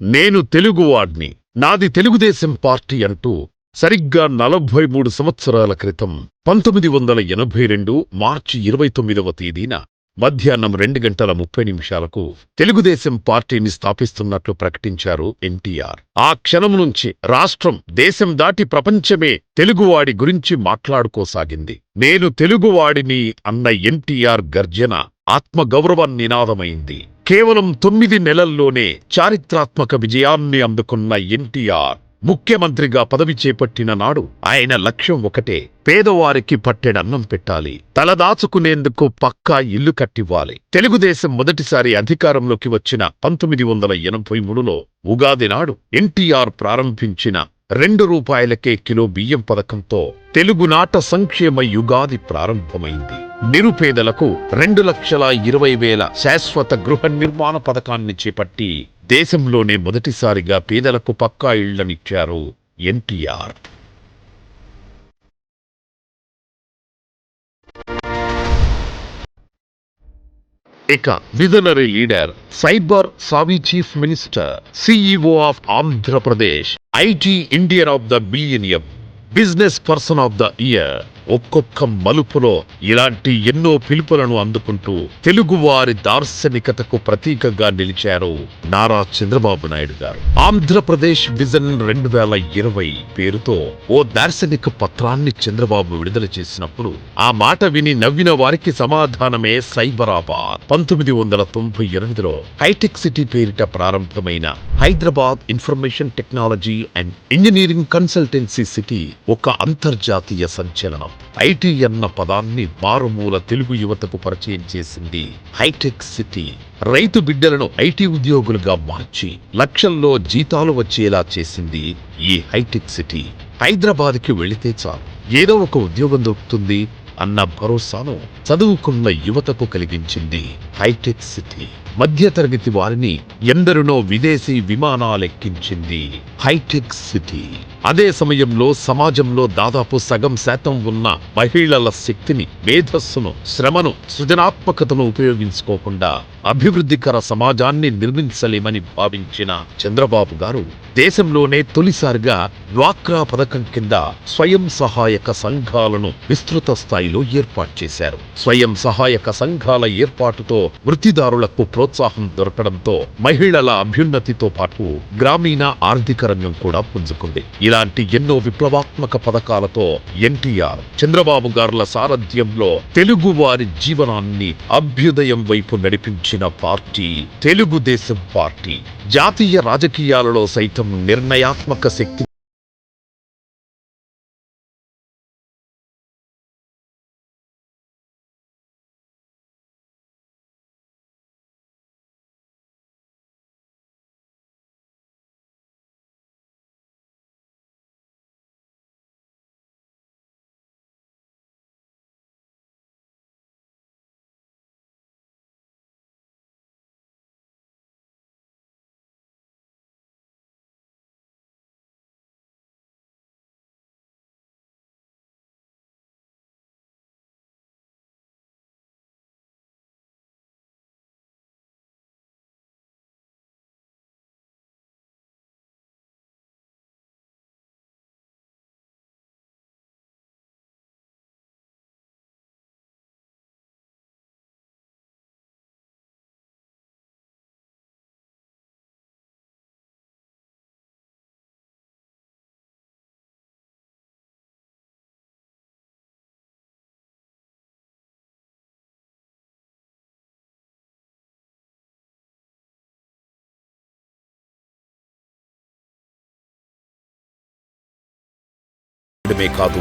నేను తెలుగువాడ్ని నాది తెలుగుదేశం పార్టీ అంటూ సరిగ్గా నలభై మూడు సంవత్సరాల క్రితం పంతొమ్మిది వందల ఎనభై రెండు మార్చి ఇరవై తొమ్మిదవ తేదీన మధ్యాహ్నం రెండు గంటల ముప్పై నిమిషాలకు తెలుగుదేశం పార్టీని స్థాపిస్తున్నట్లు ప్రకటించారు ఎన్టీఆర్. ఆ క్షణం నుంచి రాష్ట్రం దేశం దాటి ప్రపంచమే తెలుగువాడి గురించి మాట్లాడుకోసాగింది. నేను తెలుగువాడిని అన్న ఎన్టీఆర్ గర్జన ఆత్మగౌరవ నినాదమైంది. కేవలం తొమ్మిది నెలల్లోనే చారిత్రాత్మక విజయాన్ని అందుకున్న ఎన్టీఆర్ ముఖ్యమంత్రిగా పదవి చేపట్టిన నాడు ఆయన లక్ష్యం ఒకటే పేదవారికి పట్టెడన్నం పెట్టాలి. తలదాచుకునేందుకు పక్కా ఇల్లు కట్టివ్వాలి. తెలుగుదేశం మొదటిసారి అధికారంలోకి వచ్చిన పంతొమ్మిది వందల ఎనభై మూడులో ఉగాది నాడు ఎన్టీఆర్ ప్రారంభించిన రెండు రూపాయలకే కిలో బియ్యం పథకంతో తెలుగునాట సంక్షేమ యుగాది ప్రారంభమైంది. నిరుపేదలకు రెండు లక్షల ఇరవై వేల శాశ్వత గృహ నిర్మాణ పథకాన్ని చేపట్టి దేశంలోనే మొదటిసారిగా పేదలకు పక్కా ఇళ్ళనిచ్చారు ఎన్టీఆర్. ఇక visionary leader cyber savvy chief minister CEO of Andhra Pradesh IT Indian of the millennium business person of the year. ఒక్కొక్క మలుపులో ఇలాంటి ఎన్నో పిలుపులను అందుకుంటూ తెలుగువారి దార్శనికతకు ప్రతీకగా నిలిచారు నారా చంద్రబాబు నాయుడు గారు. ఆంధ్రప్రదేశ్ విజన్ రెండు వేల ఇరవై పేరుతో ఓ దార్శనిక పత్రాన్ని చంద్రబాబు విడుదల చేసినప్పుడు ఆ మాట విని నవ్విన వారికి సమాధానమే సైబరాబాద్. పంతొమ్మిది వందల తొంభై ఎనిమిదిలో హైటెక్ సిటీ పేరిట ప్రారంభమైన Hyderabad information technology and engineering consultancy city ఒక అంతర్జాతీయ సంచలనం. ఐటీ అన్న పదాన్ని మారుమూల తెలుగు యువతకు పరిచయం చేసింది హైటెక్ సిటీ. రైతు బిడ్డలను ఐటీ ఉద్యోగులుగా మార్చి లక్షల్లో జీతాలు వచ్చేలా చేసింది ఈ హైటెక్ సిటీ. హైదరాబాద్కి వెళితే చాలు. ఏదో ఒక ఉద్యోగం దొరుకుతుంది అన్న భరోసాను చదువుకున్న యువతకు కలిగించింది హైటెక్ సిటీ. మధ్యతరగతి వారిని ఎందరినో విదేశీ విమానాలెక్కించింది హైటెక్ సిటీ. అదే సమయంలో సమాజంలో దాదాపు సగం శాతం ఉన్న మహిళల శక్తిని మేధస్సును శ్రమను సృజనాత్మకతను ఉపయోగించుకోకుండా అభివృద్ధికర సమాజాన్ని నిర్మించలేమని భావించిన చంద్రబాబు గారు దేశంలోనే తొలిసారిగా డ్వాక్రా పథకం కింద స్వయం సహాయక సంఘాలను విస్తృత స్థాయిలో ఏర్పాటు చేశారు. స్వయం సహాయక సంఘాల ఏర్పాటుతో వృత్తిదారులకు ప్రోత్సాహం దొరకడంతో మహిళల అభ్యున్నతితో పాటు గ్రామీణ ఆర్థిక రంగం కూడా పుంజుకుంది. ఇలాంటి ఎన్నో విప్లవాత్మక పథకాలతో ఎన్టీఆర్ చంద్రబాబు గారుల సారథ్యంలో తెలుగు వారి జీవనాన్ని అభ్యుదయం వైపు నడిపించిన పార్టీ తెలుగుదేశం పార్టీ. జాతీయ రాజకీయాలలో సైతం నిర్ణయాత్మక శక్తి కాదు